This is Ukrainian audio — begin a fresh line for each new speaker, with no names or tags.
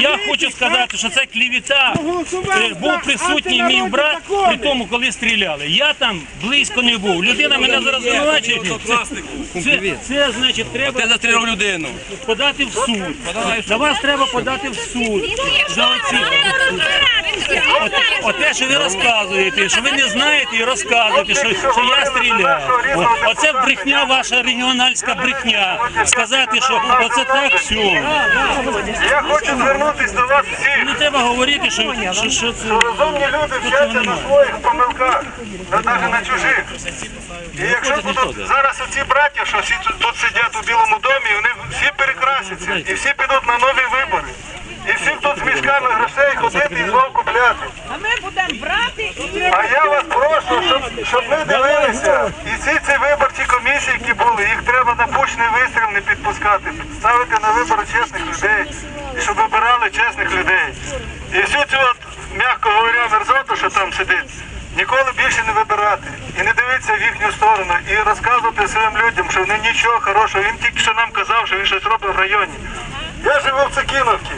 Я хочу сказати, що це клівіта. Е, Був присутній мій брат при тому, коли стріляли. Я там близько не був. Людина мене зараз звинувачує. Це, це значить треба
Ти застрілив людину.
подати в суд. На вас треба подати в суд. За оці. От, оте, що ви розказуєте, що ви не знаєте і розказуєте, що, що я стріляв. О, оце брехня, ваша регіональська брехня. Сказати, що оце так все.
Я хочу звернутися до вас всіх.
Не треба говорити, що, що, що це.
Розумні люди вчаться на своїх помилках, навіть на чужих. І якщо будуть зараз оці браття, що всі тут, тут сидять у Білому домі, вони всі перекрасяться і всі підуть на нові вибори. І всі тут з мішками грошей ходити і знов купляти.
А ми будемо брати і
А я вас прошу, щоб, щоб ви дивилися. І всі ці виборчі комісії, які були, їх треба на пучний вистріл не підпускати, ставити на вибори чесних людей, і щоб вибирали чесних людей. І всю цю, от, м'яко говоря, мерзоту, що там сидить, ніколи більше не вибирати. І не дивитися в їхню сторону, і розказувати своїм людям, що вони нічого хорошого. Він тільки що нам казав, що він щось робить в районі. Я живу в Цикіновці.